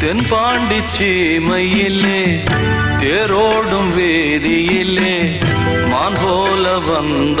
தென்பாண்டி சீமையிலே தேரோடும் வேதியிலே மான் போல வந்த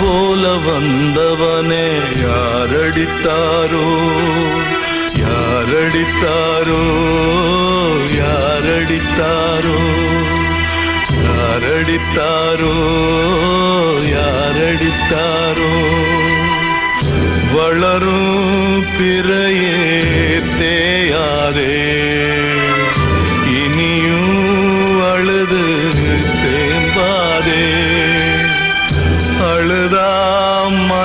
போல வந்தவனே யாரடித்தாரோ? யாரடித்தாரோ? யாரடித்தாரோ? யாரடித்தாரோ? யாரடித்தாரோ? வளரும் பிறையே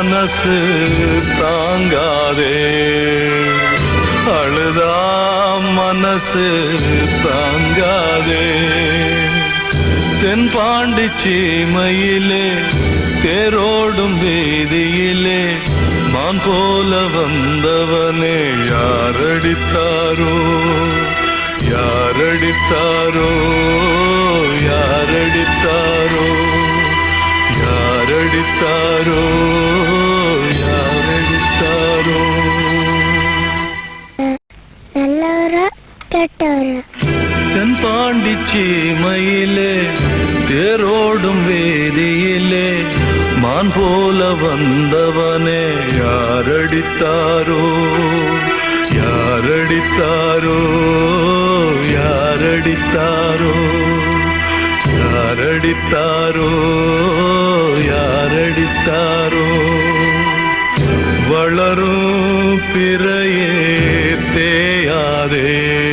மனசு தாங்காதே. அழுதா மனசு தாங்காதே. தென் பாண்டி சீமையிலே தேரோடும் வீதியிலே மான் போல வந்தவனே யாரடித்தாரோ? யாரடித்தாரோ? யாரடித்தாரோ? யாரடித்தாரோ? யாரடித்தாரோ? நல்லவரா கெட்டவரா? தென்பாண்டி சீமையிலே தேரோடும் வேதியிலே மான் போல வந்தவனே யாரடித்தாரோ? யாரடித்தாரோ? யாரடித்தாரோ? யாரடித்தாரோ? யாரடித்தாரோ? வளரும் பிறையே தேயாதே.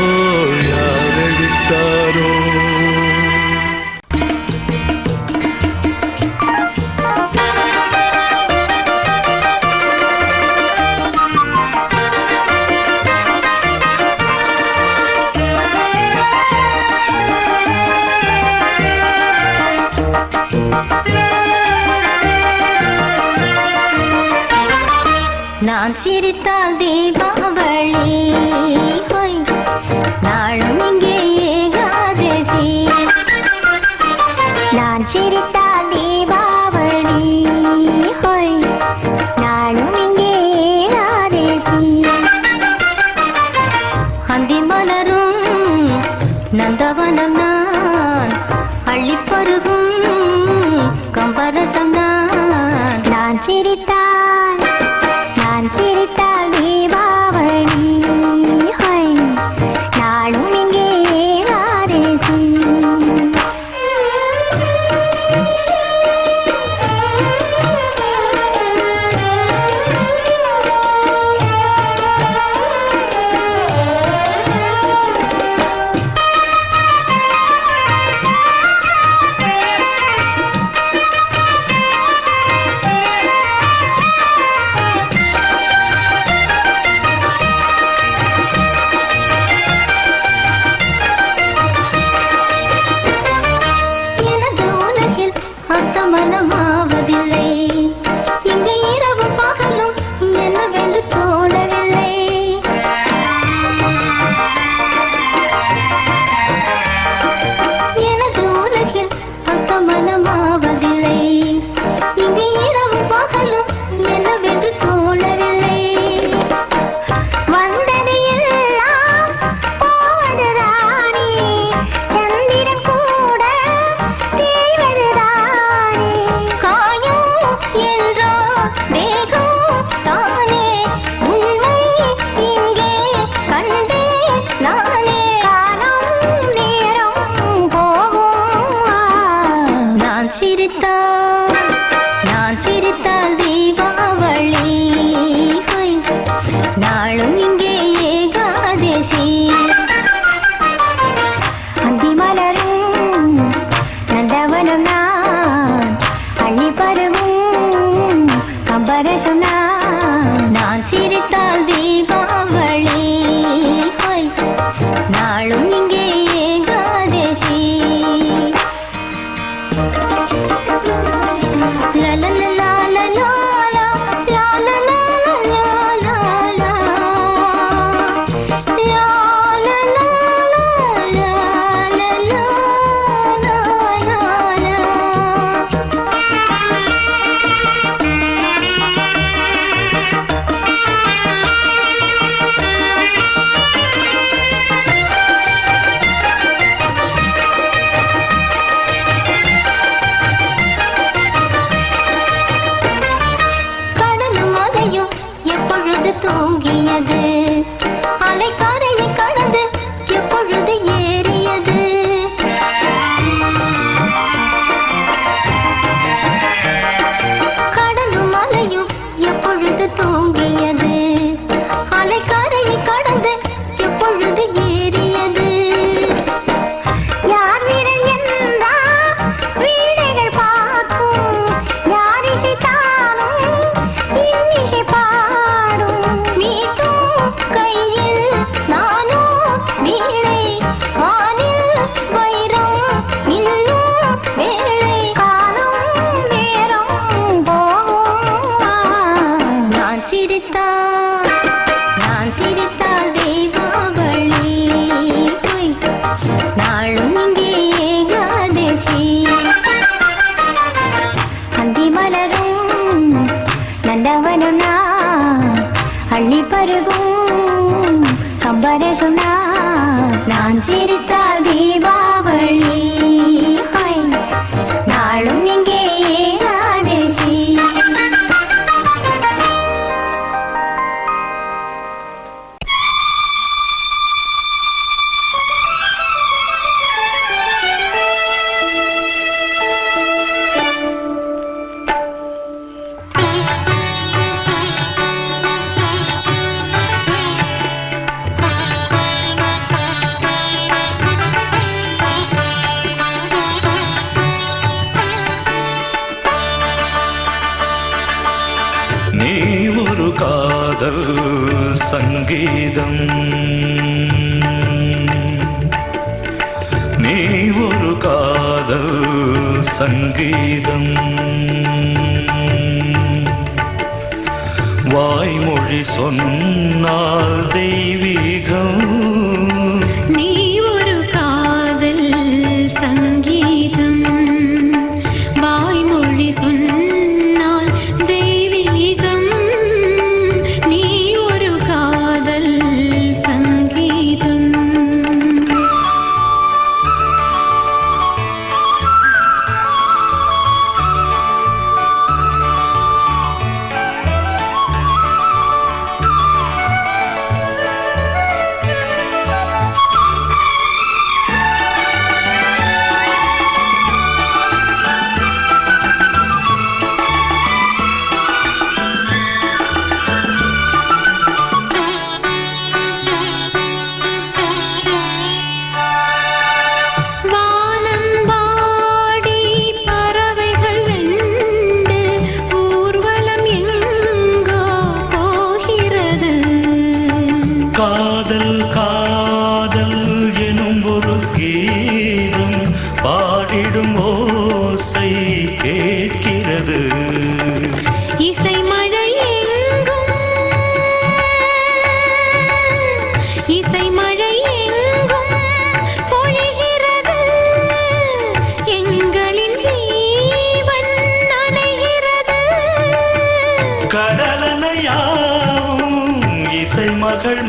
Alip வாய்மொழி சொன்னால் தெய்வீகம்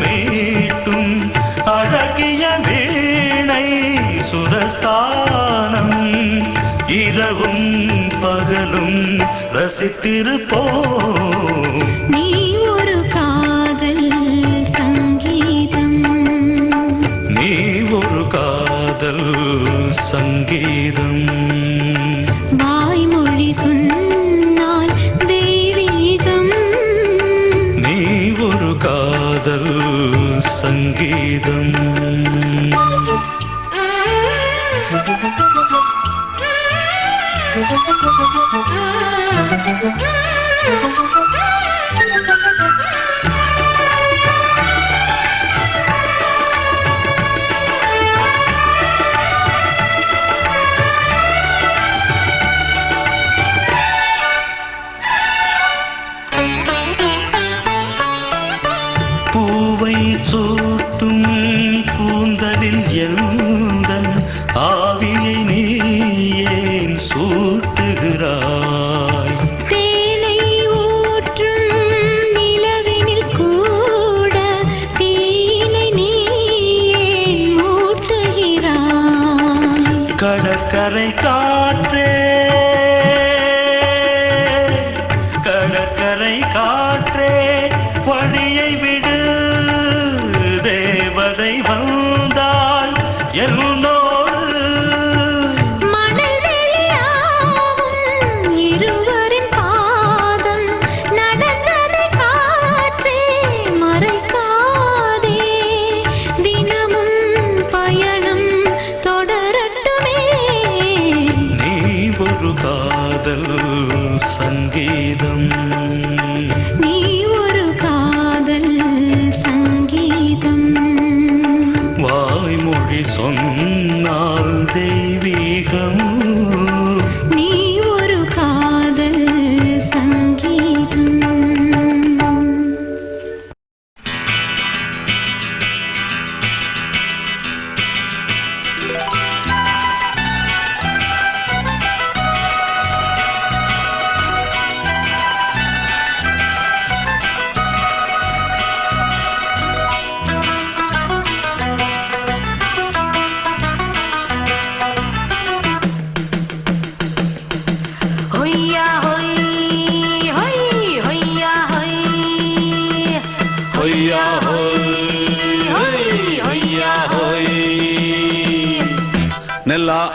மீட்டும் அழகிய வீணை சுரஸ்தானம். இரவும் பகலும் ரசித்திருப்போம். நீ Ah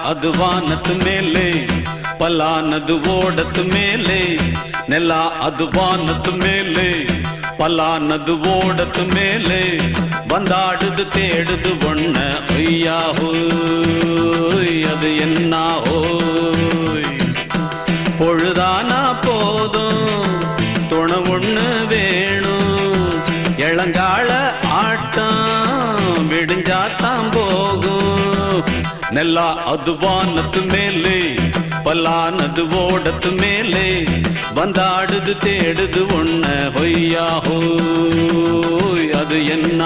அது வானத்து மேலே பலானது ஓடத்து மேலே நெல்லா அது வானத்து மேலே பலானது ஓடத்து மேலே வந்தாடுது தேடுது ஒன்ன ஐயாஹோ அது என்னாஹோ நெல்லா அது வானத்து மேலே பல்லானது ஓடத்து மேலே வந்தாடுது தேடுது ஒன்ன ஹொய்யாஹோ அது என்ன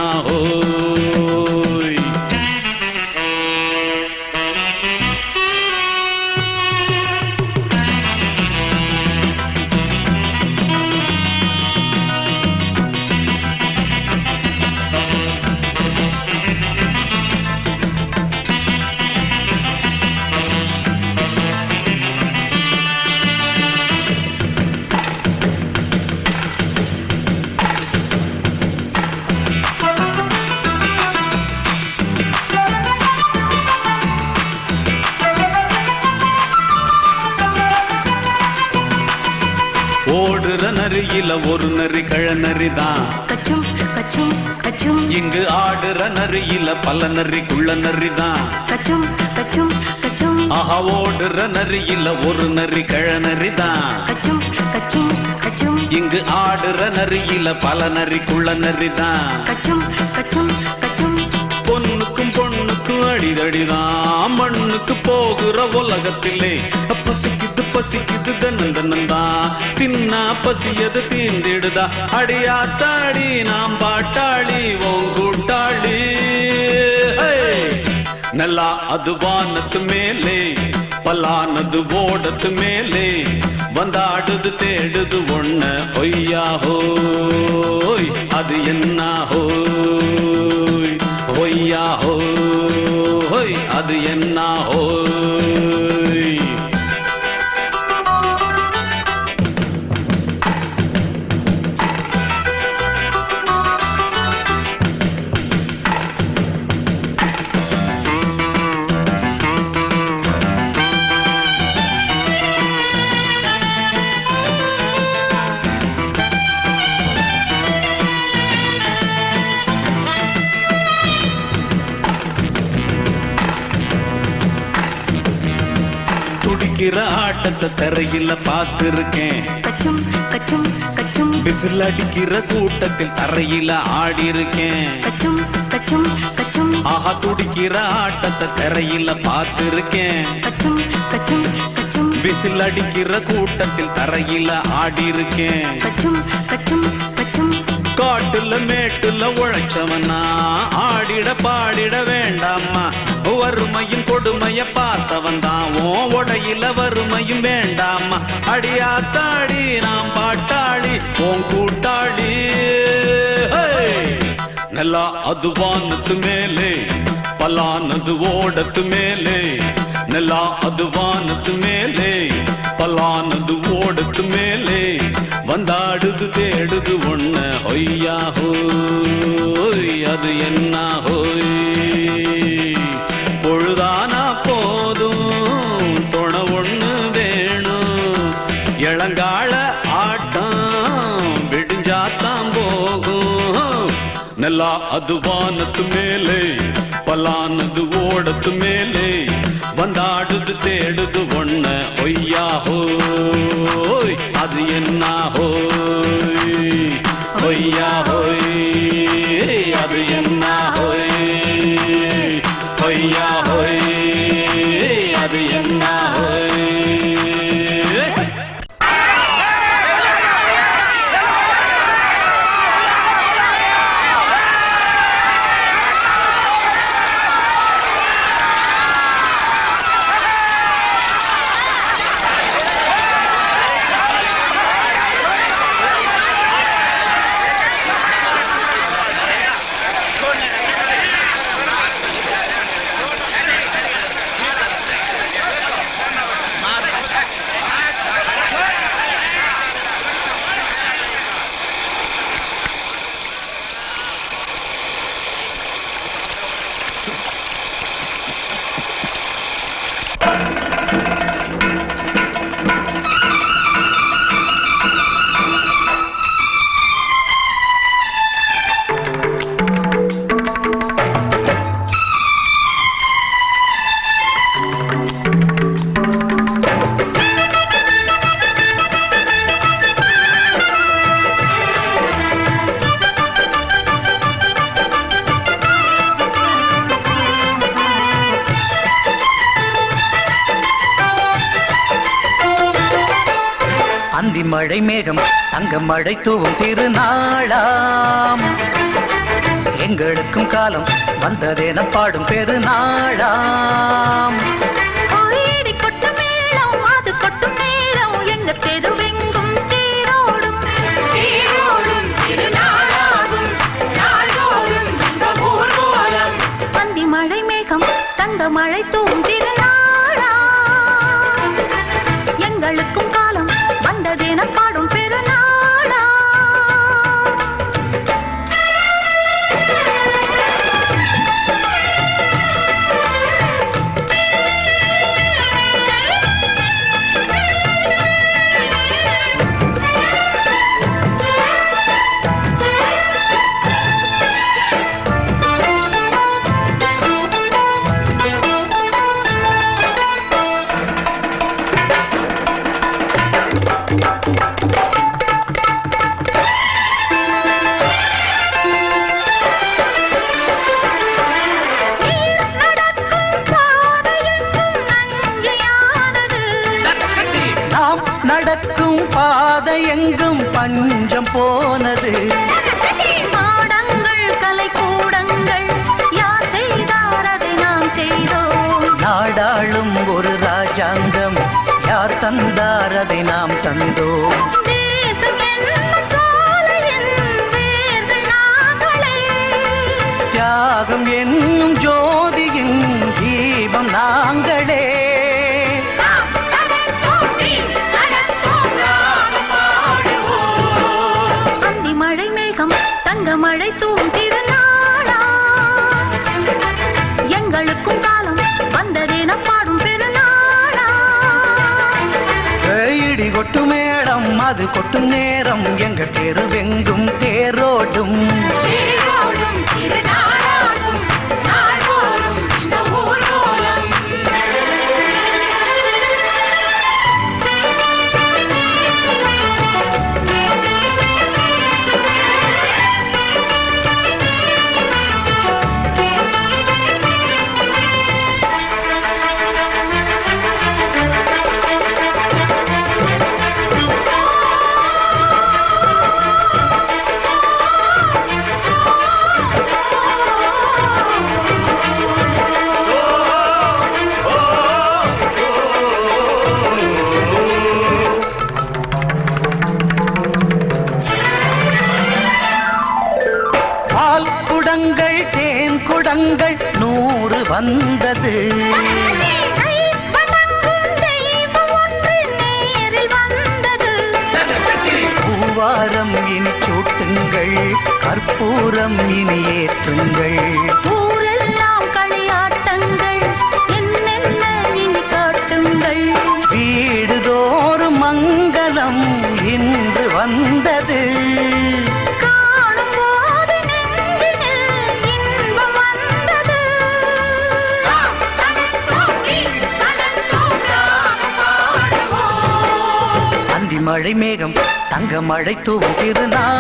கழநரிதான் கச்சும் கச்சும் கச்சும். இங்கு ஆடுற நரியில பல நரி குள்ள நரிதான் கச்சும் கச்சும் கச்சும். ஆஹா ஓடுற நரியில ஒரு நரி கழநரிதான் கச்சும் கச்சும் கச்சும். இங்கு ஆடுற நரியில பல நரி குள்ள நரிதான் கச்சும் கச்சும் கச்சும். பொண்ணுக்கும் பொண்ணுக்கும் அடிதடிதான் மண்ணுக்கு போகிற உலகத்திலே. பசிக்குது பசிக்குது தன்னந்தனந்தா தின்னா பசியது தீந்திடுதா அடியாத்தாடி நாம் பாட்டாளி ஓங்கூட்டாளி நல்லா அது வானத்து மேலே பல்லானது ஓடத்து மேலே. வந்தாடுது தேடுது ஒண்ண ஒய்யா அது என்ன ஹொய்யா ஒய்யா ஹோய் அது என்ன ஹோ? துடிக்கிற ஆட்டத்தை தரையில பார்த்திருக்கேன். கச்சும் கச்சும் கச்சும். விசில் அடிக்கிற கூட்டத்தில் தரையில ஆடி இருக்கேன் கச்சும் கச்சும் கச்சும். ஆஹா துடிக்கிற ஆட்டத்தை தரையில பார்த்திருக்கேன். கச்சும் கச்சும் கச்சும். விசில் அடிக்கிற கூட்டத்தில் தரையில ஆடி இருக்கேன் கச்சும் கச்சும் கச்சும் காட்டுல மேட்டுல உழைச்சவனா ஆடிட பாடிட வேண்டாமா வறுமையும் கொடுமைய பார்த்தவன் தான் ஓ உடையில வறுமையும் வேண்டாமா அடியாத்தாடி நாம் பாட்டாளி ஓன் கூட்டாளி. நல்லா அது மேலே பலானது ஓடத்து மேலே. நல்லா அது மேலே பலானது ஓடத்து மேலே. வந்தாடுது தேடுது ஒன்று ஒய்யா ஹோய் அது என்ன ஹோய் பொழுதானா போதும் துணை ஒண்ணு வேணும். இளங்கால ஆட்டம் விடிஞ்சாத்தான் போகும். நல்லா அது வானத்து மேலே பலானது ஓடத்து மேலே வந்தாடுது தேடுது ஒன்ன சங்கம் அழைத்துவும் திருநாளாம். எங்களுக்கும் காலம் வந்ததென பாடும் பெருநாளாம். மழை மேகம் தந்த மழை தூ போனது. கொட்டு மேடம் அது கொட்டும் நேரம். எங்க தெருவெங்கும் தேரோடும். வந்தது. பூவாரம் இனி சூட்டுங்கள் கற்பூரம் இனி ஏற்றுங்கள். மழை மேகம் தங்க மழை தூவும் திருநாளாம்.